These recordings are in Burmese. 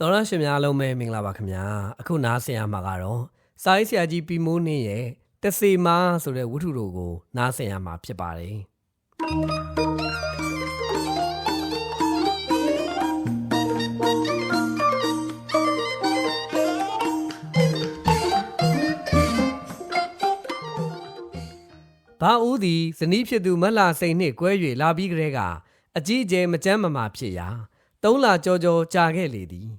တော်ရရှင်များလုံးပဲမင်္ဂလာပါခင်ဗျာအခုနားဆင်ရမှာကတော့စာရေးဆရာကြီးပီမိုးနှင်းရဲ့တစေမာဆိုတဲ့ဝတ္ထုတို့ကို နားဆင်ရမှာဖြစ်ပါတယ်ဘာဦးသည်ဇနီးဖြစ်သူမက်လာစိန်နှင့်ကွဲ၍လာပြီးကလေးကအကြီးအကျယ်မကြမ်းမမာဖြစ်ရာသုံးလကြောကြောကြာခဲ့လေသည်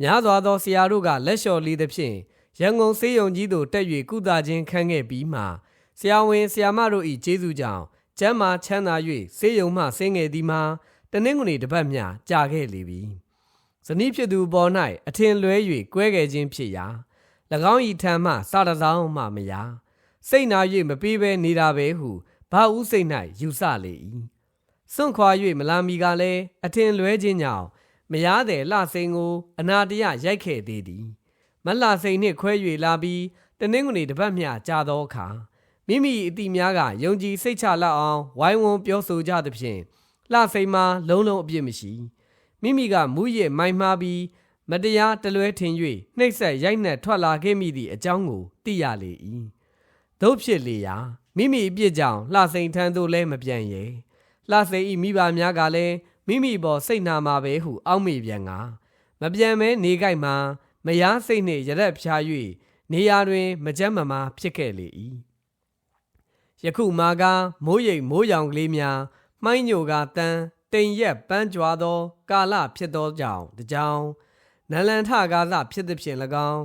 များစွာသောဆရာတို့ကလက်လျှော်လေးသဖြင့်ရန်ကုန်စေးရုံကြီးသို့တက်၍ကုသခြင်းခံခဲ့ပြီးမှဆရာဝန်ဆရာမတို့၏ကျေးဇူးကြောင့်ကျမ်းမာချမ်းသာ၍စေးရုံမှဆင်းငယ်သည်မှာတနင်္ဂနွေတစ်ပတ်မျှကြာခဲ့လေပြီဇနီးဖြစ်သူပေါ်၌အထင်လွဲ၍ကွဲခဲ့ခြင်းဖြစ်ရာ၎င်း၏ထံမှစာတစောင်းမှမရာစိတ်နာ၍မပေးဘဲနေတာပဲဟုဘာဦးစိတ်၌ယူဆလေ၏စွန့်ခွာ၍မလာမီကလည်းအထင်လွဲခြင်းကြောင့် မရတဲ့လှစိန်ကို အနာတရရိုက်ခဲ့သေးသည်မလှစိန်နှင့်ခွဲ၍လာပြီးတနင်္ဂနွေတစ်ပတ်မျှကြာသောအခါမိမိအတိများကယုံကြည်စိတ်ချလောက်အောင်ဝိုင်းဝန်းပြောဆိုကြသဖြင့်လှစိန်မှာလုံးလုံးအပြစ်မရှိမိမိကမူးရစ်မိုင်းမှားပြီးမတရားတလွဲထင်၍နှိပ်စက်ရိုက်နှက်ထွက်လာခဲ့မိသည့်အကြောင်းကိုသိရလေ၏တို့ဖြစ်လေရာမိမိအပြစ်ကြောင့်လှစိန်ထံသို့လည်းမပြန်ရဲလှစိန်၏မိဘများကလည်း မိမိပေါ်စိတ်နာမှာပဲဟုအောက်မေ့ပြန်ကမပြန်မဲနေကြိုက်မှာမယားစိတ်နှင့်ရရက်ဖြာ၍နေရာတွင် မကြမ်းမမာဖြစ်ခဲ့လေ၏ယခုမှာကမိုးရိပ်မိုးရောင်ကလေးများမှိုင်းညိုကတန်းတိမ်ရက်ပန်းကြွားသော ကာလဖြစ်သောကြောင့်တကြောင်နလန်ထကားသဖြစ်သည်ဖြင့်၎င်း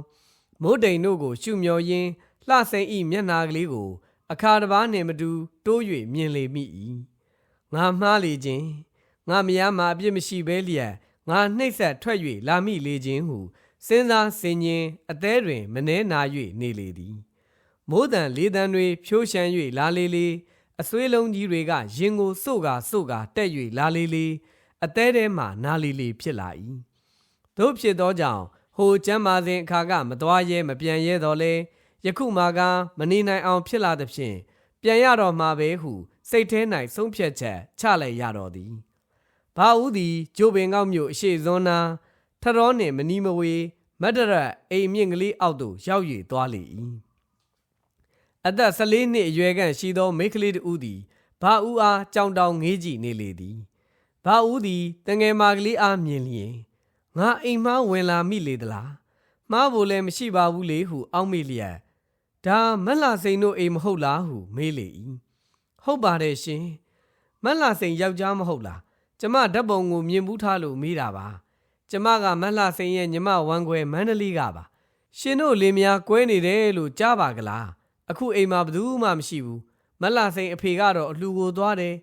မိုးတိမ်တို့ကို ရှုမျောရင်းလှစိန်ဤမျက်နာကလေးကို အခါတစ်ပါးနှင့်မတူ တိုး၍မြင်လေမိ၏ငါမှားလေခြင်း ငါမယားမှာအပြစ်မရှိဘဲလျက်ငါနှိပ်ဆက်ထွက်၍လာမိလေခြင်းဟုစဉ်းစားဆင်ခြင်အသေးတွင်မနှဲနာ၍နေလေသည်မိုးတန်လေးတန်တွေဖြိုးရှမ်း၍လာလေလေအဆွေးလုံးကြီးတွေကရင်ကိုစို့ကာစို့ကာတက်၍လာလေလေအသေးထဲမှနာလီလီဖြစ်လာ၏တို့ဖြစ်သောကြောင့်ဟိုကျမ်းမာစဉ်အခါကမသွားရဲမပြန်ရဲတော့လဲယခုမှကမနေနိုင်အောင်ဖြစ်လာသဖြင့်ပြန်ရတော့မှာပဲဟုစိတ်ထဲ၌ဆုံးဖြတ်ချက်ချလိုက်ရတော့သည် ဘာဦးသည်ဂျိုပင်ကောက်မြို့အရှိဇွန်းနာထရောနှင့်မနီမဝေမတ်တရအိမ်မြင့်ကလေးအောက်သို့ရောက်၍သွားလေ၏အသက်14နှစ်အရွယ်ခန့်ရှိသောမိန်းကလေးတူသည်ဘာဦးအားကြောင်တောင်ငေးကြည့်နေလေသည်ဘာဦးသည်တငယ်မာကလေးအားမြင်လျင်ငါအိမ်မှဝင်လာမိလေသလားမှားဖို့လည်းမရှိပါဘူးလေဟုအောက်မေ့လျက်ဒါမက်လာစိန်တို့အိမ်မဟုတ်လားဟုမေးလေ၏ဟုတ်ပါတယ်ရှင်မက်လာစိန်ယောက်ျားမဟုတ်လား ကျမဓာတ်ပုံကိုမြင်ဘူးထားလို့မေးတာပါကျမကမက်လာစိန်ရဲ့ညီမဝမ်းခွဲမန္တလေးကပါရှင်တို့လင်မယားကွဲနေတယ်လို့ကြားပါကလားအခုအိမ်မှာဘယ်သူမှမရှိဘူးမက်လာစိန်အဖေကတော့အလှူကိုသွားတယ်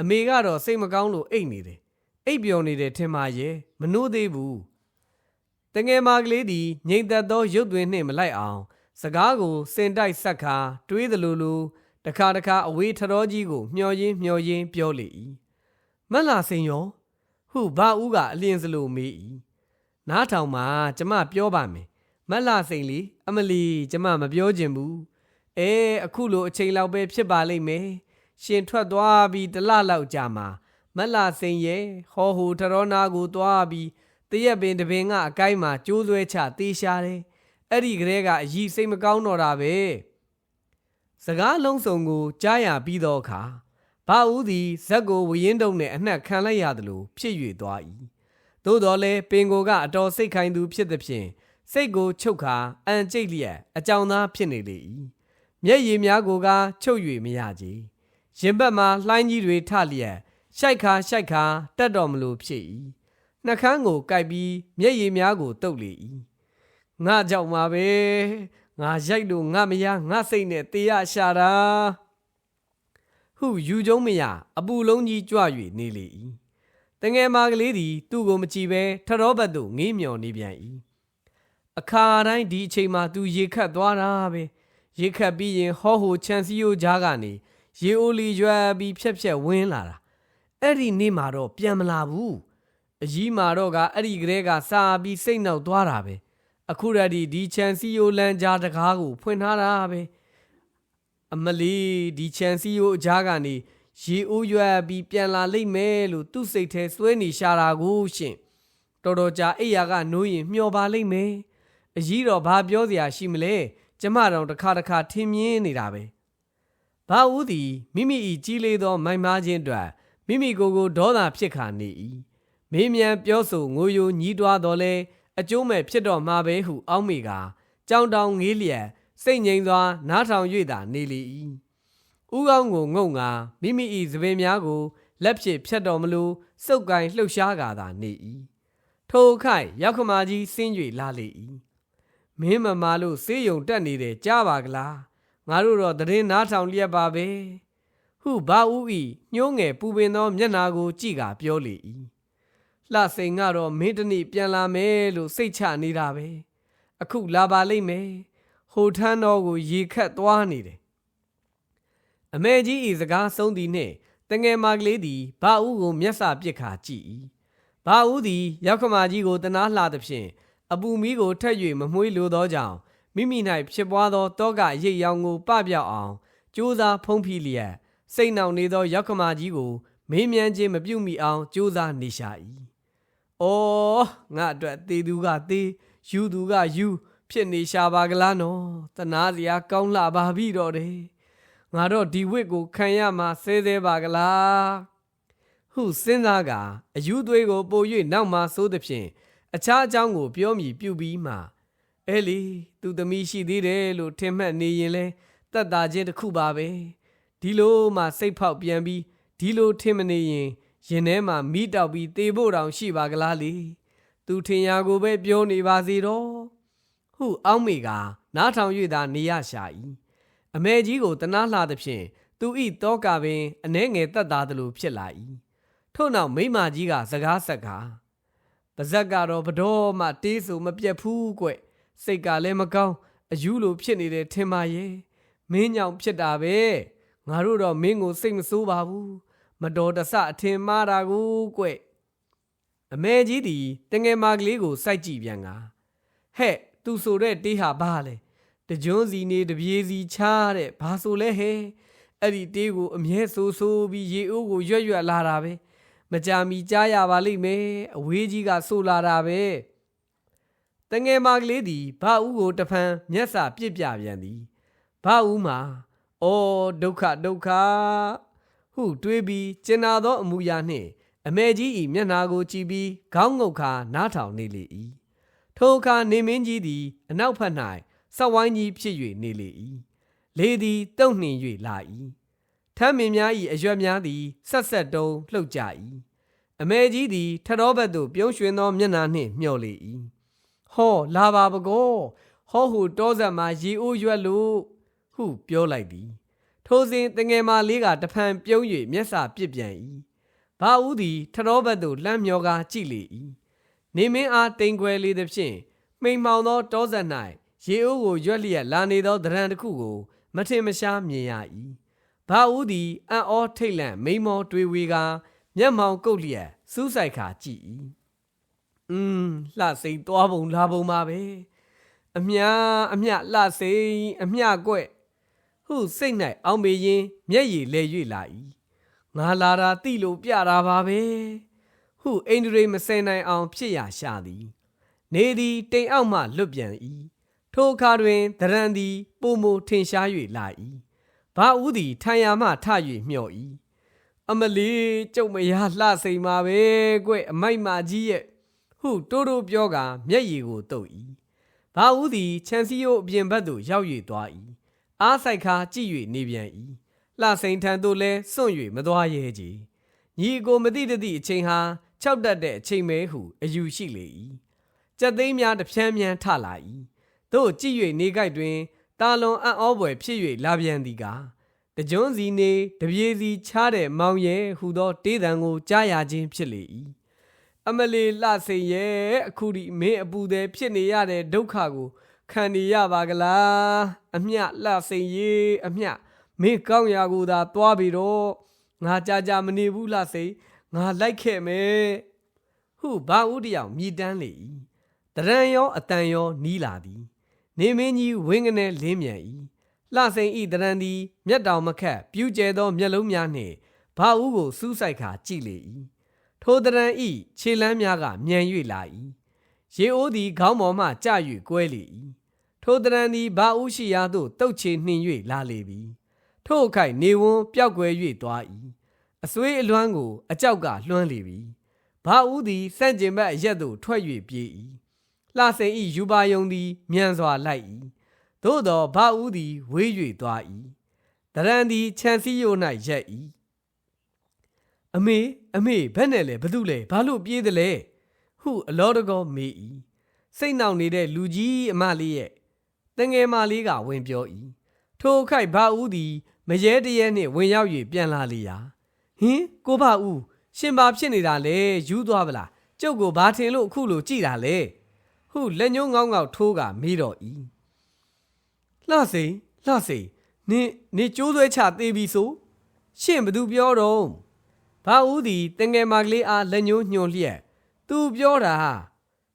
အမေကတော့စိတ်မကောင်းလို့အိတ်နေတယ်အိပ်ပျော်နေတယ်ထင်ပါရဲ့မနှိုးသေးဘူးတငယ်မကလေးသည်ငိမ့်သက်သောရုပ်သွင်းနှင့်မလိုက်အောင် စကားကိုစင်တိုက်ဆက်ခါတွေးသလိုလိုတခါတခါအဝေးထတော်ကြီးကိုမျောရင်းမျောရင်းပြောလေ၏ မက်လာစိန်ရောဟုဘာဦးကအလင်းစလိုမေး၏နားထောင်မှာကျမပြောပါမယ်မက်လာစိန်လီအမလီကျမမပြောချင်ဘူးအဲအခုလိုအချိန်လောက်ပဲဖြစ်ပါလိမ့်မယ်ရှင်ထွက်သွားပြီးတလလောက်ကြာမှာမက်လာစိန်ရဲ့ဟောဟူထရောနာကိုသွားပြီးတရက်ပင်တပင်ကအကိုင်းမှာကျိုးဆွဲချတေးရှာတယ်အဲ့ဒီကလေးကအကြီးစိတ်မကောင်းတော့တာပဲစကားလုံးစုံကိုကြားရပြီးသောအခါ ဘာဦးသည်ဇက်ကိုဝရင်တုံနှင့်အနှက်ခံလိုက်ရသလိုဖြစ်၍သွား၏သို့တော်လည်းပင်ကိုကအတော်စိတ်ခိုင်သူဖြစ်သည်ဖြင့်စိတ်ကိုချုပ်ခါအန်ကျိတ်လျက်အကြောင်းသားဖြစ်နေလေ၏မျက်ရည်များကိုကချုပ်၍မရကြရင်ဘတ်မှာလှိုင်းကြီးတွေထလျက်ရှိုက်ခါရှိုက်ခါတက်တော်မလို့ဖြစ်၏နှကန်းကိုကိုက်ပြီးမျက်ရည်များကိုတုပ်လေ၏ငါကြောက်မှာပဲငါရိုက်လို့ငါမရငါစိတ်နဲ့တေးရရှာတာ ဟုယူကျုံမရအပူလုံးကြီးကြွ၍နေလေ၏တငယ်မာကလေးသည် သူ့ကိုမကြည့်ပဲထရောဘတ်သို့ငေးမျောနေပြန်၏အခါတိုင်းဒီအချိန်မှာသူရေခတ်သွားတာပဲရေခတ်ပြီးရင်ဟောဟိုချန်စီယိုကြားကနေရေအိုလီရွယ်ပြီးဖြက်ဖြက်ဝင်းလာတာအဲ့ဒီနေ့မှာတော့ပြန်မလာဘူးအကြီးမာတော့ကအဲ့ဒီကလေးကစာပြီးစိတ်နှောက်သွားတာပဲအခုရဒီဒီချန်စီယိုလန်ကြားတကားကိုဖွင့်ထားတာပဲ အမလီဒီချန်စီယိုအကြားကနေရေအိုးရွက်ပြီးပြန်လာလိမ့်မယ်လို့သူ့စိတ်ထဲစွဲနေရှာတာကိုရှင်တော်တော်ကြာအိယာကနိုးရင်မျောပါလိမ့်မယ်အကြီးတော့ဘာပြောစရာရှိမလဲကျမတော်တစ်ခါတစ်ခါထင်မြင်နေတာပဲဘာဦးသည်မိမိ၏ကြီးလေးသော မိုင်မားခြင်းအတွက်မိမိကိုယ်ကိုဒေါသဖြစ်ခါနေ၏မေးမြန်းပြောဆိုငိုယိုညှီးတွားတော်လဲအကျိုးမဲ့ဖြစ်တော်မှာပဲဟုအောက်မိကကြောင်တောင်ငေးလျက် စိတ်ငြိမ်စွာနားထောင်၍သာနေလေ၏ဥကောင်းကိုငုံငါမိမိ၏သပင်များကိုလက်ဖြင့်ဖြတ်တော်မလို့စုပ်ကိုင်လှုပ်ရှားကာသာနေ၏ထိုခိုက်ရောက်ခမာကြီးဆင်း၍လာလေ၏မင်းမမာလို့စေးယုံတက်နေတယ်ကြားပါကလားငါတို့တော့တရင်နားထောင်လျက်ပါပဲဟုဘာဦးဤညှိုးငယ်ပူပင်သောမျက်နာကိုကြည့်ကာပြောလေ၏လှစိန်ကတော့မင်းတနေ့ပြန်လာမယ်လို့စိတ်ချနေတာပဲအခုလာပါလိမ့်မယ် ဟိုထန်းတော်ကိုရေခတ်သွားနေတယ်အမေကြီးဤစကားဆုံးသည်နှင့်တငယ်မကလေးသည်ဘာဦးကိုမျက်စာပစ်ခါကြည့်၏ဘာဦးသည်ရောက်ခမာကြီးကိုတနာလှသဖြင့်အပူမီးကိုထက်၍မမွှေးလိုသောကြောင့်မိမိ၌ဖြစ်ပွားသောတောကရိပ်ရောင်ကိုပပြောက်အောင်ကြိုးစားဖုံးဖိလျက်စိတ်နှောင်နေသောရောက်ခမာကြီးကိုမေးမြန်းခြင်းမပြုမိအောင်ကြိုးစားနေရှာ၏။အော်ငါအတွက်သေသူကသေယူသူကယူ ဖြစ်နေရှာပါကလားနော်။တနာစရာကောင်းလှပါပြီတော့တယ်။ငါတော့ဒီဝစ်ကိုခံရမှာဆဲဆဲပါကလား။ဟုစဉ်းစားကအယူသွေးကိုပို၍နောက်မှဆိုးသဖြင့်အခြားအကြောင်းကိုပြောမိပြုပြီးမှအဲလီသူသမီးရှိသေးတယ်လို့ထင်မှတ်နေရင်လဲတက်တာချင်းတစ်ခုပါပဲဒီလိုမှစိတ်ဖောက်ပြန်ပြီးဒီလိုထင်မနေရင်ရင်ထဲမှာမိတောက်ပြီးတေဖို့တောင်ရှိပါကလားလေသူထင်ရာကိုပဲပြောနေပါစေတော့ ဟုအောက်မေကနားထောင်၍သာနေရရှာ၏အမေကြီးကိုတနာလှသဖြင့်သူဤတောကပင်အနှဲငယ်တက်သားသလိုဖြစ်လာ၏ထို့နောက်မိမကြီးကစကားဆက်ကားပါဇက်ကတော့ဘတော်မှတေးဆိုမပြတ်ဘူးကွစိတ်ကလည်းမကောင်းအယူလိုဖြစ်နေတယ်ထင်ပါရဲ့မင်းညောင်ဖြစ်တာပဲငါတို့တော့မင်းကိုစိတ်မဆိုးပါဘူးမတော်တဆအထင်မှားတာကိုကွအမေကြီးသည်တငယ်မကလေးကိုစိုက်ကြည့်ပြန်ကဟဲ့ သူဆိုတဲ့တေးဟာဘာလဲတကြွန်းစီနေတပြေးစီချားတဲ့ဘာဆိုလဲဟဲ့အဲ့ဒီတေးကိုအမြဲဆိုးဆိုးပြီးရေအိုးကိုရွက်ရွက်လာတာပဲမကြာမီကြားရပါလိမ့်မယ်အဝေးကြီးကဆိုလာတာပဲတငယ်မကလေးသည်ဘာဦးကိုတဖန်မျက်စာပြစ်ပြပြန်သည်ဘာဦးမှာအော်ဒုက္ခဒုက္ခဟုတွေးပြီးကျင်နာသောအမူအရာနှင့်အမေကြီး၏မျက်နာကိုကြည့်ပြီးခေါင်းငုတ်ခါနားထောင်နေလေ၏ ထိုအခါနေမင်းကြီးသည် အနောက်ဘက်၌ဆက်ဝိုင်းကြီးဖြစ်၍နေလေ၏လေသည်တုံနှင်၍လာ၏ထမ်းမင်များ၏အရွက်များသည်ဆက်ဆက်တုံးလှုပ်ကြ၏အမေကြီးသည်ထတော်ဘက်သို့ပြုံးရွှင်သောမျက်နှာနှင့်မျှော်လေ၏ဟောလာပါပကောဟောဟုတောဆက်မှရေအိုးရွက်လို့ဟုပြောလိုက်သည် ထိုစဉ်တငယ်မလေးကတဖန်ပြုံး၍မျက်စာပစ်ပြန်၏ဘာဦးသည်ထတော်ဘက်သို့လှမ်းမျောကာကြည့်လေ၏ နေမင်းအားတိမ်ခွဲလေသည်ဖြင့်မိန်မောင်သောတောဆက်၌ရေအိုးကိုရွက်လျက်လာနေသောဒရန်တစ်ခုကိုမထင်မရှားမြင်ရ၏ဘာဦးသည်အံ့ဩထိတ်လန့်မိန်မောတွေးဝေကာမျက်မှောင်ကုတ်လျက်စူးစိုက်ခါကြည့်၏อืมလှစိန်သွားပုံလာပုံပါပဲအမြအမြလှစိန်အမြကွက်ဟုစိတ်၌အောင်မေရင်မျက်ရည်လဲ၍လာ၏ငါလာတာတိလို့ပြတာပါပဲ ဟုအိန္ဒြေမစင်နိုင်အောင်ဖြစ်ရရှာသည် နေသည်တိမ်အောက်မှလွတ်ပြန်၏ထိုအခါတွင်ဒရန်သည်ပုံမထင်ရှား၍လာ၏ဘာဦးသည်ထိုင်ရာမှထ၍မျှော်၏အမလီကျုပ်မရလှစိန်ပါပဲကွအမိုက်မာကြီးရဲ့ဟုတိုးတိုးပြောကာမျက်ရည်ကိုတုပ်၏ဘာဦးသည်ချန်စီယိုအပြင်ဘက်သို့ရောက်၍သွား၏အားဆိုင်ခါကြည့်၍နေပြန်၏လှစိန်ထံသို့လဲစွန့်၍မသွားရဲကြညီကိုမသိတသည့်အချိန်ဟာ ၆တက်တဲ့အချိန်မဲဟုအယူရှိလေ၏ကြက်သိမ်းများတဖြန်းဖြန်းထလာ၏တို့ကြည့်၍နေကြိုက်တွင်တာလွန်အံ့ဩဖွယ်ဖြစ်၍လာပြန်သည်ကားတကြွန်းစီနေတပြေစီချားတဲ့မောင်ရဲဟူသောတေးတံကိုကြားရခြင်းဖြစ်လေ၏အမလီလှစိန်ရဲ့အခုဒီမင်းအပူသေးဖြစ်နေရတဲ့ဒုက္ခကိုခံနေရပါကလားအမျှလှစိန်ရေအမျှမင်းကောင်းရာကိုသာ သွားပြီတော့ငါကြာကြာမနေဘူးလှစိန် ငါလိုက်ခဲ့မယ်ဟုဘာဦးတယောက်မြည်တမ်းလေ၏တရံရောအတန်ရောနီးလာသည်နေမင်းကြီးဝင်းကနေလင်းမြန်၏လှစိန်ဤတရံသည်မျက်တောင်မခတ်ပြူးကျဲသောမျက်လုံးများနှင့်ဘာဦးကိုစူးစိုက်ခါကြည့်လေ၏ထိုတရံဤခြေလမ်းများကမြန်၍လာ၏ရေအိုးသည်ခေါင်းပေါ်မှကျ၍ကွဲလေ၏ထိုတရံသည်ဘာဥရှိရာသို့တုတ်ချေနှင်၍လာလေပြီထို့အခိုက်နေဝန်းပျောက်ကွယ်၍သွား၏ အစွေးအလွမ်းကို အကြောက်ကလွှမ်းလေပြီဘာဥသည်စန့်ကျင်ဘက်အရက်သို့ထွက်၍ပြေး၏လှစိန်ဤယူပါယုံသည်မြန်စွာလိုက်၏သို့သောဘာဥသည်ဝေး၍သွား၏တရံသည်ခြံစည်းရိုး၌ရက်၏အမေအမေဘက်နဲ့လဲဘသူလဲဘာလို့ပြေးတယ်လဲဟုအလောတကောမေး၏စိတ်နှောက်နေတဲ့လူကြီးအမလေးရဲ့တငယ်မလေးကဝင်ပြော၏ထိုအခိုက်ဘာဦးသည်မရဲတရဲနှင့်ဝင်ရောက်၍ပြန်လာလေရာ ဟင်ကိုဘာဦးရှင်ဘာဖြစ်နေတာလဲယူသွားပလားကျုပ်ကိုဘာထင်လို့အခုလိုကြည်တာလဲဟုလက်ညှိုးငေါက်ငေါက်ထိုးကမေးတော့၏လှစိန်လှစိန်နင်နင်ကျိုးဆွဲချသေးပြီဆိုရှင့်ဘသူပြောတော့ဘာဦးသည်တငယ်မကလေးအားလက်ညှိုးညွှန်လျက်သူပြောတာဟာ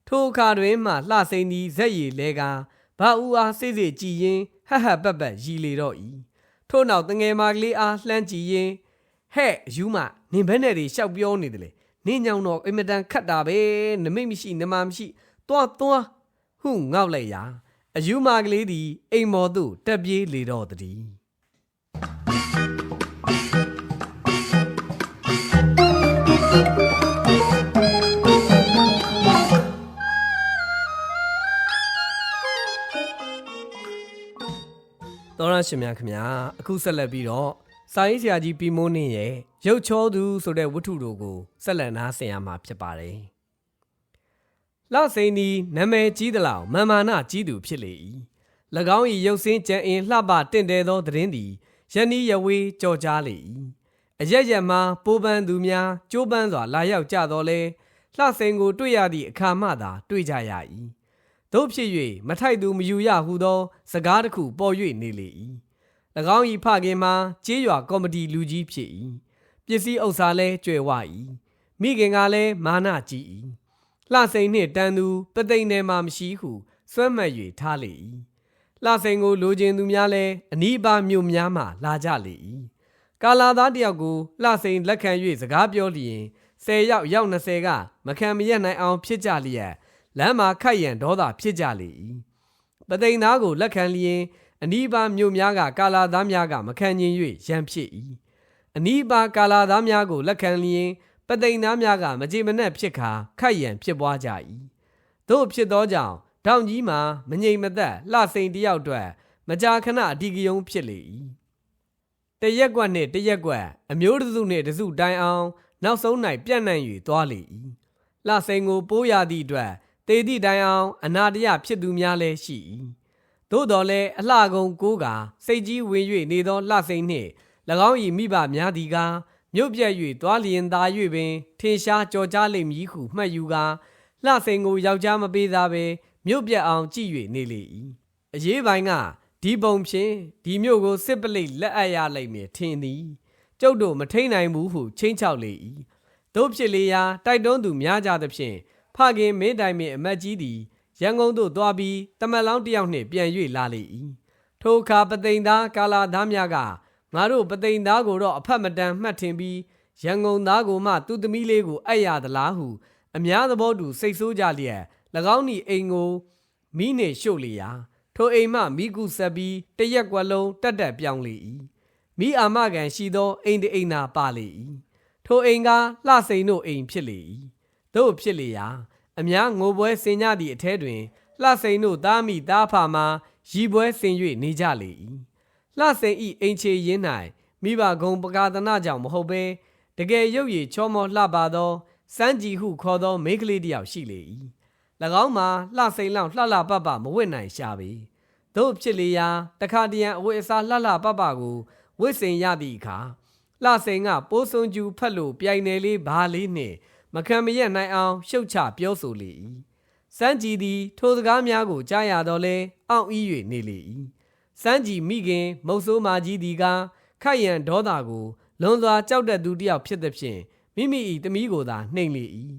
ထိုအခါတွင်မှလှစိန်သည်ဇက်ရည်လဲကဘာဦးအားစိတ်စိတ်ကြည်ရင်ဟဟပတ်ပတ်ရီလေတော့၏ထို့နောက်တငယ်မကလေးအားလှမ်းကြည့်ရင် ဟဲ့ယူမနင်ဘက်နဲ့တွေရှောက်ပြောနေတယ်လေနင်ညောင်တော့အင်မတန်ခတ်တာပဲနမိတ်မရှိနမမရှိတွားတွားဟုငေါက်လိုက်ရာအယူမကလေးသည်အိမ်မော်သို့တက်ပြေးလေတော့သည်တော်ရရှင်များခင်ဗျာအခုဆက်လက်ပြီးတော့ စာရေးဆရာကြီးပြီးမိုးနှင်းရဲ့ရုပ်ချောသူဆိုတဲ့ဝတ္ထုတို့ကိုဆက်လက်နားဆင်ရမှာဖြစ်ပါတယ်။လစိန်ဒီနာမည်ကြီးသလောက်မာမာနကြီးသူဖြစ်လေ၏။၎င်း၏ရုပ်စင်းကြံအင်လှပတင့်တယ်သောသတင်းသည်ယနေ့ယဝေးကြော်ကြားလေ၏။အရက်ရက်မှာပိုးပန်းသူများကြိုးပန်းစွာလာရောက်ကြတော့လဲလှစိန်ကိုတွေ့ရသည့်အခါမှသာတွေ့ကြရ၏။တို့ဖြစ်၍မထိုက်သူမယူရဟုသော စကားတစ်ခုပေါ်၍နေလေ၏၎ င်း၏ဖခင်မှာကြေးရွာကော်မတီလူကြီးဖြစ်၏ပစ္စည်းဥစ္စာလည်းကျွယ်ဝ၏မိခင်ကလည်းမာနကြီး၏လှစိန်နှင့်တန်သူပသိမ်နယ်မှမရှိဟုစွမ်းမှတ်၍ထားလေ၏လှစိန်ကိုလိုချင်သူများလည်းအနီးပါမြို့များမှလာကြလေ၏ကာလာသားတယောက်ကိုလှစိန်လက်ခံ၍စကားပြောလျင်10ရောက်ရောက်20ကမခံမရက်နိုင်အောင်ဖြစ်ကြလျက်လမ်းမှာခိုက်ရန်ဒေါသဖြစ်ကြလေ၏ပသိမ်သားကိုလက်ခံလျင် အနီးပါမြို့များကကာလာသားများကမခံညင်၍ရန်ဖြစ်၏အနီးပါကာလာသားများကိုလက်ခံလျင်ပသိမ်သားများကမကြေမနက်ဖြစ်ခါခိုက်ရန်ဖြစ်ပွားကြ၏တို့ဖြစ်သောကြောင့်တောင်ကြီးမှာမငြိမ်မသက်လှစိန်တယောက်အတွက်မကြာခဏအဓိကယုံဖြစ်လေ၏တရက်ကွက်နှင့်တရက်ကွက်အမျိုးတစုနှင့်တစုတိုင်အောင် နောက်ဆုံး၌ပြန့်နှံ့၍သွားလေ၏လှစိန်ကိုပိုးရသည့်အတွက်တေသည့်တိုင်အောင် အနာတရဖြစ်သူများလည်းရှိ၏ သို့တော်လည်းအလှကုံကိုးကစိတ်ကြီးဝင်၍နေသောလှစိန်နှင့်၎င်း၏မိဘများသည်ကမြို့ပြက်၍သွားလျင်သာ၍ပင်ထင်ရှားကြော်ကြားလိမ့်မည်ဟုမှတ်ယူကာလှစိန်ကိုယောက်ျားမပေးသားပဲမြို့ပြက်အောင်ကြည့်၍နေလေ၏အရေးပိုင်းကဒီပုံဖြင့်ဒီမြို့ကိုစစ်ပလိတ်လက်အပ်ရလိမ့်မည်ထင်သည်ကျုပ်တို့မထိန်နိုင်ဘူးဟုချင်းချောက်လေ၏တို့ဖြစ်လေရာတိုက်တွန်းသူများကြသဖြင့်ဖခင်မင်းတိုင်မင်းအမတ်ကြီးသည် ရန်ကုန်သို့သွားပြီးတမန်လောင်းတစ်ယောက်နှင့်ပြန်၍လာလေ၏ထိုအခါပသိမ်သားကာလာသားများကငါတို့ပသိမ်သားကိုတော့အဖက်မတန်မှတ်ထင်ပြီးရန်ကုန်သားကိုမှသူ့သမီးလေးကိုအပ်ရသလားဟုအများသဘောတူစိတ်ဆိုးကြလျက်၎င်း၏အိမ်ကိုမိနှင့်ရှို့လေရာထိုအိမ်မှမိကုဆက်ပြီးတရက်ကွက်လုံးတက်တက်ပြောင်းလေ၏မိအာမကန်ရှိသောအိမ်တအိမ်သာပါလေ၏ထိုအိမ်ကလှစိန်တို့အိမ်ဖြစ်လေ၏တို့ဖြစ်လေရာ အများငိုပွဲဆင်ကြသည့်အထဲတွင်လှစိန်တို့သားမိသားဖမှရီပွဲဆင်၍နေကြလေ၏လှစိန်ဤအိမ်ချေရင်း၌မိဘကုံပကာသနာကြောင့်မဟုတ်ဘဲတကယ်ရုပ်ရည်ချောမောလှပါသောစမ်းကြည်ဟုခေါ်သောမိန်းကလေးတစ်ယောက်ရှိလေ၏၎င်းမှာလှစိန်လောက်လှလှပပမဝစ်နိုင်ရှာပေတို့ဖြစ်လေရာတခါတရံအဝတ်အစားလှလှပပကိုဝစ်စင်ရသည့်အခါလှစိန်ကပိုးစွန်ကျူဖက်လို့ပြိုင်နယ်လေးဘာလေးနှင့် မခံမရက်နိုင်အောင်ရှုတ်ချပြောဆိုလေ၏စမ်းကြည်သည် ထိုစကားများကိုကြားရတော့လဲအောင့်ဤ၍နေလေ၏စမ်းကြည်မိခင် မုတ်ဆိုးမာကြီးသည်ကခိုက်ရန်ဒေါသကိုလွန်စွာကြောက်တတ်သူတစ်ယောက်ဖြစ်သည်ဖြင့်မိမိ၏တမီးကိုသာနှိမ်လေ၏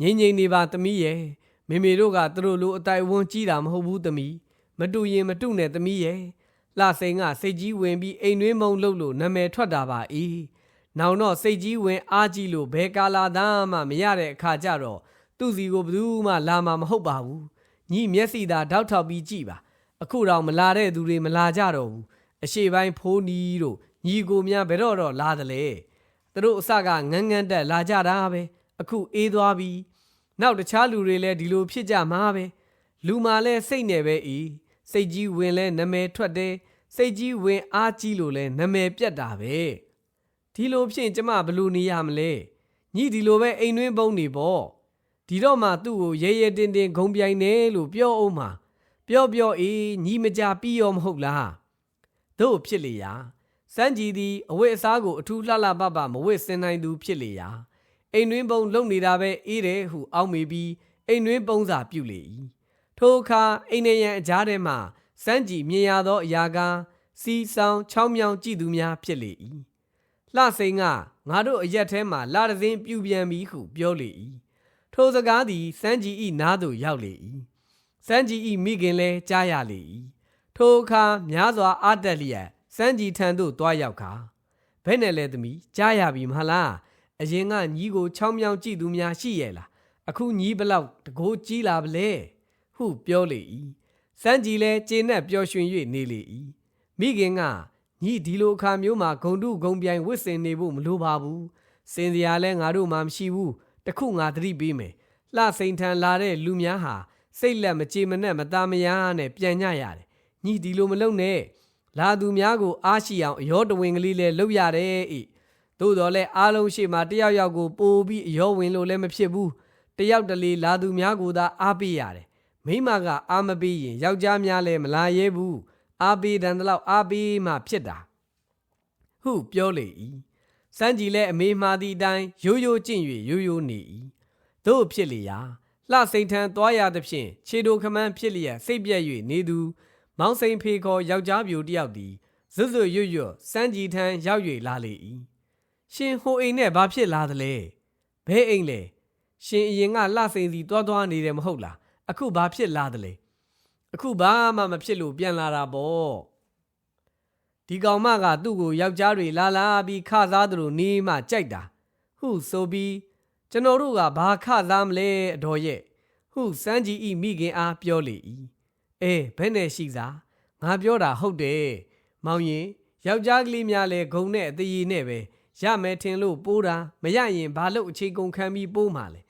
ငိမ့်ငိမ့်နေပါတမီးရဲ့မေမေတို့ကသူတို့လိုအတိုင်ဝန်းကြီးတာမဟုတ်ဘူးတမီးမတူရင်မတူနဲ့တမီးရဲ့လှစိန်ကစိတ်ကြီးဝင်ပြီးအိမ်တွင်းမုံလှုပ်လို့နာမည်ထွက်တာပါ၏ဒ နောင်တော့စိတ်ကြီးဝင်အားကြီးလို့ဘယ်ကာလာသားမှမရတဲ့အခါကျတော့သူ့စီကိုဘယ်သူမှလာမှာမဟုတ်ပါဘူးညီမျက်စိသာတောက်ထောက်ပြီးကြည့်ပါအခုတော့မလာတဲ့သူတွေမလာကြတော့ဘူးအရှိပိုင်းဖိုးနီးတို့ညီကိုများဘယ်တော့တော့လာတယ်လေသူတို့အစကငန်းငန်းတက်လာကြတာပဲအခုအေးသွားပြီနောက်တခြားလူတွေလည်းဒီလိုဖြစ်ကြမှာပဲလူမာလဲစိတ်နဲ့ပဲဤစိတ်ကြီးဝင်လဲနမယ်ထွက်တယ်စိတ်ကြီးဝင်အားကြီးလို့လဲနမယ်ပြတ်တာပဲ ဒီလိုဖြစ်ရင်ကျမဘယ်လိုနေရမလဲညီဒီလိုပဲအိမ်တွင်းပုံနေပေါ့ဒီတော့မှသူ့ကိုရဲရဲတင်းတင်းဂုံပြိုင်နေလို့ပြောအောင်မှာပြောပြောအေးညီမကြပြီးရောမဟုတ်လားတို့ဖြစ်လေရာစန်းကြီးသည်အဝတ်အစားကိုအထူးလှလှပပမဝတ်စင်နိုင်သူဖြစ်လေရာအိမ်တွင်းပုံလုံနေတာပဲအေးတယ်ဟုအောက်မေပြီးအိမ်တွင်းပုံစာပြုလေ၏ထိုအခါအိမ်နေရန်အကြားထဲမှစန်းကြီးမြင်ရသောအရာကားစီဆောင်ချောင်းမြောင်ကြည့်သူများဖြစ်လေ၏ လှစိန်ကငါတို့အရက်ထဲမှလာတစင်းပြူပြန်ပြီဟုပြောလေ၏ထိုစကားသည်စန်းကြီး၏နားသို့ရောက်လေ၏စန်းကြီး၏မိခင်လည်းကြားရလေ၏ထိုအခါများစွာအာတက်လျက်စန်းကြီးထံသို့တွားရောက်ခါဘယ်နဲ့လဲသမီးကြားရပြီမဟုတ်လားအရင်ကညီကိုချောင်းမြောင်ကြည့်သူများရှိရဲ့လားအခုညီဘလောက်တကိုးကြီးလာပလဲဟုပြောလေ၏စန်းကြီးလည်းကျေနပ်ပျော်ရွှင်၍နေလေ၏မိခင်က ညီဒီလိုအခါမျိုးမှာဂုံတုဂုံပြိုင်ဝစ်စင်နေဖို့မလိုပါဘူးစင်စရာလဲငါတို့မှမရှိဘူးတခုငါသတိပေးမယ်လှစိန်ထန်လာတဲ့လူများဟာစိတ်လက်မကြေမနက်မသားမယားနဲ့ပြန်ညရတယ်ညီဒီလိုမလုပ်နဲ့လာသူများကိုအားရှိအောင်အယောတဝင်ကလေးလဲလုပ်ရတယ်ဤသို့တော်လဲအားလုံးရှိမှတယောက်ယောက်ကိုပို့ပြီးအယောဝင်လို့လည်းမဖြစ်ဘူးတယောက်တလေလာသူများကိုသာအားပေးရတယ်မိမကအားမပေးရင်ယောက်ျားများလည်းမလာရဲဘူး အားပေးတယ်တော့အားပေးမှဖြစ်တာဟုပြောလေ၏စန်းကြီးလည်းအမေမှားသည့်အတိုင်းရိုးရိုးကျင့်၍ရိုးရိုးနေ၏တို့ဖြစ်လေရာလှစိန်ထန်သွားရသဖြင့်ခြေတိုခမန်းဖြစ်လျက်စိတ်ပြက်၍နေသူမောင်စိန်ဖေခေါ်ယောက်ျားပြိုတယောက်သည်ဇွတ်ဇွတ်ရွတ်ရွတ်စန်းကြီးထံရောက်၍လာလေ၏ရှင်ဟိုအိမ်နဲ့ဘာဖြစ်လာသလဲဘဲအိမ်လဲရှင်အရင်ကလှစိန်စီတွားတွားနေတယ်မဟုတ်လားအခုဘာဖြစ်လာသလဲ အခုဘာမှမဖြစ်လို့ပြန်လာတာပေါ့ဒီကောင်မကသူ့ကိုယောက်ျားတွေလာလာပြီးခစားသလိုနေမှကြိုက်တာဟုဆိုပြီးကျွန်တော်တို့ကဘာခစားမလဲအတော်ရဲ့ဟုစန်းကြီးဤမိခင်အားပြောလေ၏အေးဘယ်နဲ့ရှိစားငါပြောတာဟုတ်တယ်မောင်ရင်ယောက်ျားကလေးများလဲဂုံနဲ့အသေးရည်နဲ့ပဲရမယ်ထင်လို့ပိုးတာမရရင်ဘာလို့အခြေကုန်ခံပြီးပိုးမှာလဲ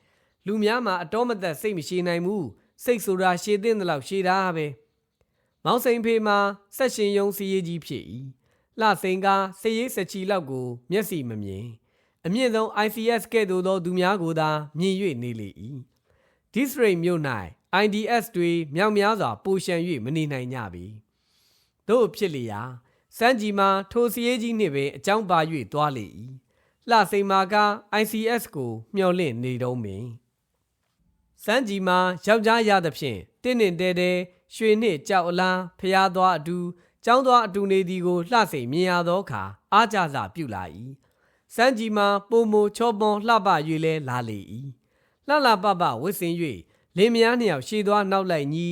လူများမှာအတော်မသက်စိတ်မရှိနိုင်ဘူး စိတ်ဆိုတာရှည်သင့်တဲ့လောက်ရှည်တာပဲမောင်စိန်ဖေမှာဆက်ရှင်ယုံစီရေးကြီးဖြစ်၏လှစိန်ကစည်ရေးစချီလောက်ကို မျက်စိမမြင်အမြင့်ဆုံး ICS ကဲ့သို့သောသူများကိုသာမြင်၍နေလေ၏ဒီစရိတ်မြို့၌ IDS တွေမြောက်များစွာပိုရှံ၍မနေနိုင်ကြပြီတို့ဖြစ်လျာစန်းကြီးမှာထိုစရေးကြီးနှင့်ပင်အကြောင်းပါ၍သွားလေ၏လှစိန်မာက ICS ကိုမျှော်လင့်နေတော့မင်း စန်းကြီးမှာယောက်ျားရသဖြင့်တင်းနှင့်တဲတဲရွှေနှင့်ကြောက်အလားဖျားသွားအတူကျောင်းသွားအတူနေသည်ကိုလှစိန်မြင်ရသောအခါအားကြစာပြုလာ၏စန်းကြီးမှာပုံမချောပွန်လှပ၍လဲလာလေ၏လှလှပပဝစ်စင်၍လင်းမယားနှစ်ယောက်ရှေ့သွားနောက်လိုက်ညီ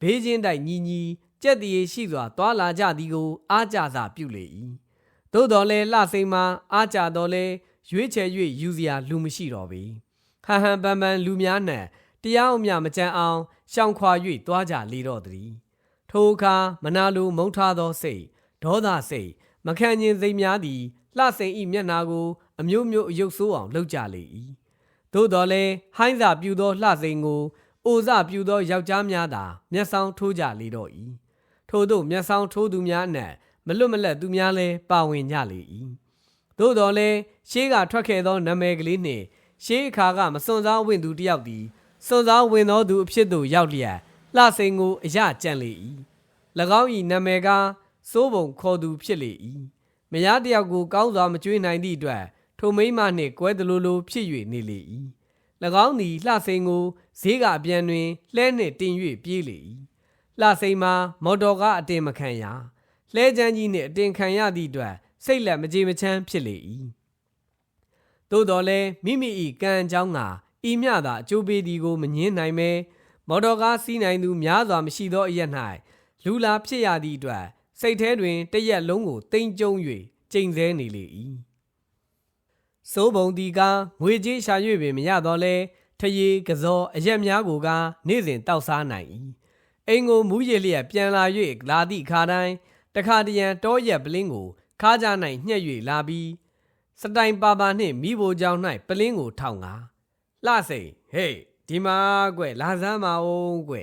ဘေးချင်းတိုက်ညီညီကြက်တည်ရှိစွာသွားလာကြသည်ကိုအားကြစာပြုလေ၏သို့တော်လဲလှစိန်မှာအားကြတော်လဲရွေးချယ်၍ယူစရာလူမရှိတော့ပေဟန်ဟန်ပန်ပန်လူများနှံ တရားအမြမကြမ်းအောင်ရှောင်ခွာ၍သွားကြလေတော့သည်ထိုအခါမနာလိုမုန်းထားသောစိတ်ဒေါသစိတ်မခံကျင်စိတ်များသည်လှစိန်ဤမျက်နာကို အမျိုးမျိုးအယုတ်ဆိုးအောင်လှုပ်ကြလေ၏သို့တော်လည်းဟိုင်းစာပြူသောလှစိန်ကိုအိုစပြူသောယောက်ျားများသာမျက်စောင်းထိုးကြလေတော့၏ထို့သောမျက်စောင်းထိုးသူများအနက်မလွတ်မလပ်သူများလည်းပါဝင်ကြလေ၏သို့တော်လည်းရှေးကထွက်ခဲ့သောနာမည်ကလေးနှင့်ရှေးအခါကမစွန်စားဝင်သူတယောက်သည် စွန်စားဝင်သောသူအဖြစ်သို့ရောက်လျက်လှစိန်ကိုအရကြံလေ၏၎င်း၏နာမည်ကစိုးပုံခေါ်သူဖြစ်လေ၏မယားတယောက်ကိုကောင်းစွာမကြွေးနိုင်သည့်အတွက်ထိုမိမနှင့်ကွဲသလိုလိုဖြစ်၍နေလေ၏၎င်းသည်လှစိန်ကိုဈေးကအပြန်တွင်လှဲနှင့်တင်၍ပြေးလေ၏လှစိန်မှာမော်တော်ကားအတင်မခံရလှဲချမ်းကြီးနှင့်အတင်ခံရသည့်အတွက်စိတ်လက်မကြေမချမ်းဖြစ်လေ၏သို့တော်လည်းမိမိ၏ကံအကြောင်းက ဤမျှသာအကျိုးပေးသည်ကိုမငင်းနိုင်ပဲမော်တော်ကားစီးနိုင်သူများစွာမရှိသောအရက်၌လူလာဖြစ်ရသည့်အတွက်စိတ်ထဲတွင်တရက်လုံးကိုတိမ်ကျုံ၍ကျိန်ဆဲနေလေ၏စိုးပုံဒီကငွေကြေးရှာ၍ပင်မရတော့လဲထရေကစောအရက်များကိုကနေ့စဉ်တောက်စားနိုင်၏အိမ်ကိုမူးရလျက်ပြန်လာ၍လာသည့်ခါတိုင်းတခါတရံတောရက်ပလင်းကိုခါးကြ၌ညှက်၍လာပြီးစတိုင်ပါပါနှင့်မိဘကြောင်၌ပလင်းကိုထောင်ကား လှစိန်ဟေးဒီမှာကွလာစမ်းမအောင်ကွ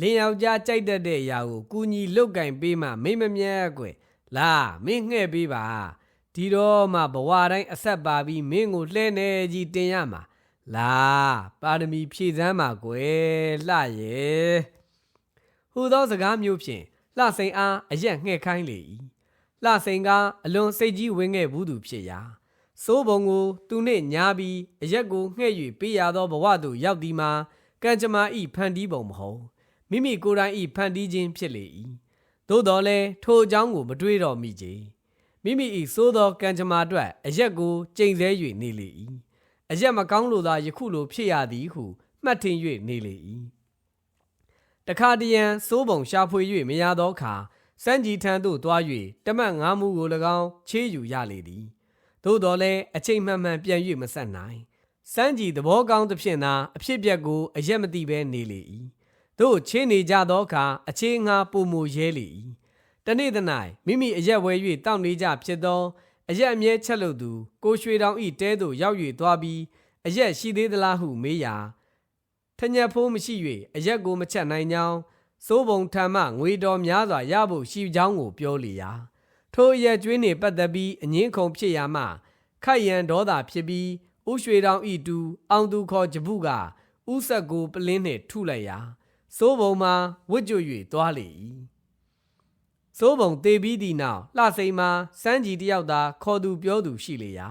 လင်းယောက်ျားကြိုက်တတ်တဲ့အရာကိုကူညီလုတ်ကင်ပေးမှမိမ့်မမြတ်ကွလာမင်းငှဲ့ပေးပါဒီတော့မှဘဝတိုင်းအဆက်ပါပြီးမင်းကိုလှဲနေကြီးတင်ရမှာလာပါရမီဖြည့်စမ်းပါကွယ်လှရဲ့ဟူသောစကားမျိုးဖြင့်လှစိန်အားအရက်ငှဲ့ခိုင်းလေ၏လှစိန်ကအလွန်စိတ်ကြီးဝင်းခဲ့ဘူးသူဖြစ်ရာ စိုးပုံကိုသူနှင့်ညားပြီးအရက်ကိုငှဲ့၍ပေးရသောဘဝသို့ရောက်သည်မှာကံကြမ္မာဤဖန်တီးပုံမဟုတ်မိမိကိုယ်တိုင်ဤဖန်တီးခြင်းဖြစ်လေ၏သို့တော်လည်းထိုအကြောင်းကိုမတွေးတော်မိကြမိမိဤစိုးသောကံကြမ္မာအတွက်အရက်ကိုကြိမ်ဆဲ၍နေလေ၏အရက်မကောင်းလိုသာယခုလိုဖြစ်ရသည်ဟုမှတ်ထင်၍နေလေ၏တခါတရံစိုးပုံရှာဖွေ၍မရသောအခါစန်းကြီးထံသို့တွား၍တမတ်ငါးမူကို၎င်းချေးယူရလေသည် သို့တော်လည်းအချိန်မှန်မှန်ပြန်၍မဆက်နိုင်စမ်းကြည်သဘောကောင်းသဖြင့်သာအဖြစ်ပြက်ကိုအရက်မသိဘဲနေလေ၏သို့ချင်းနေကြသောအခါအခြေငါပုံမူရဲလေ၏တနေ့တ၌မိမိအရက်ဝဲ၍တောက်နေကြဖြစ်သောအရက်အမြဲချက်လို့သူကိုရွှေတောင်ဤတဲသို့ရောက်၍သွားပြီးအရက်ရှိသေးသလားဟုမေးရာထညက်ဖိုးမရှိ၍အရက်ကိုမချက်နိုင်ကြောင်းစိုးပုံထံမှငွေတော်များစွာရဖို့ရှိကြောင်းကိုပြောလေရာ ထိုအရက်ကျွေးနှင့်ပတ်သက်ပြီးအငင်းခုန်ဖြစ်ရာမှခိုက်ရန်ဒေါသဖြစ်ပြီးဥရွှေတောင်ဤတူအောင်သူခေါ်ဂျပုကဥဆက်ကိုပလင်းနှင့်ထုလိုက်ရာစိုးပုံမှာဝတ်ကြွ၍သွားလေ၏စိုးပုံတေပြီးသည့်နောက်လှစိန်မှာစမ်းကြီးတယောက်သာခေါ်သူပြောသူရှိလေရာ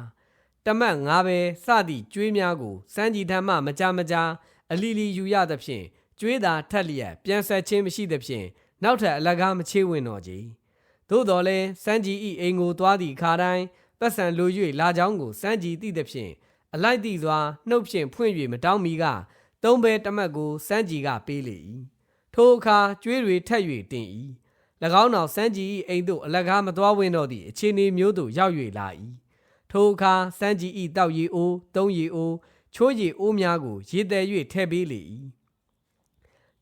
တမတ်ငါပဲစသည့်ကျွေးများကိုစမ်းကြီးထမ်းမှမကြမကြာအလီလီယူရသဖြင့်ကျွေးသာထက်လျက်ပြန်ဆက်ခြင်းမရှိသဖြင့်နောက်ထပ်အလကားမချေးဝင်တော့ကြ သို့တော်လဲစမ်းကြီးဤအိမ်ကိုသွားသည့်ခါတိုင်းပတ်စံလို၍လာကြောင်းကိုစမ်းကြီးသိသဖြင့်အလိုက်သည့်စွာနှုတ်ဖြင့်ဖွင့်၍မတောင်းမီကသုံးဘဲတမတ်ကိုစမ်းကြီးကပေးလေ၏ထိုအခါကျွေးတွေထက်၍တင်၏၎င်းနောက်စမ်းကြီး၏အိမ်သို့အလကားမသွားဝင်တော့သည့်အခြေအနေမျိုးသို့ရောက်၍လာ၏ထိုအခါစမ်းကြီး၏တောက်ရီအိုးသုံးရီအိုးချိုးရီအိုးများကိုရေသည်၍ထည့်ပေးလေ၏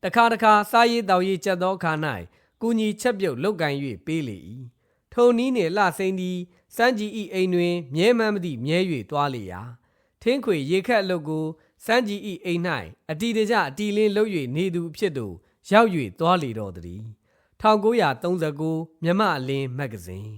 တခါတခါစားရည်တောက်ရည်ချက်သောအခါ၌ ကူညီချက်ပြုတ်လုတ်ကန်၍ပေးလေ၏ထိုနည်းနှင့်လှစိမ့်သည်စမ်းကြီးဤအိမ်တွင်မြဲမှန်းမသည့်မြဲ၍သွားလေရာထင်းခွေရေခက်အလုပ်ကိုစမ်းကြီးဤအိမ်၌အတီတကြအတီလင်းလှုပ်၍နေသူအဖြစ်သို့ရောက်၍သွားလေတော့သည်1939မြမအလင်းမဂ္ဂဇင်း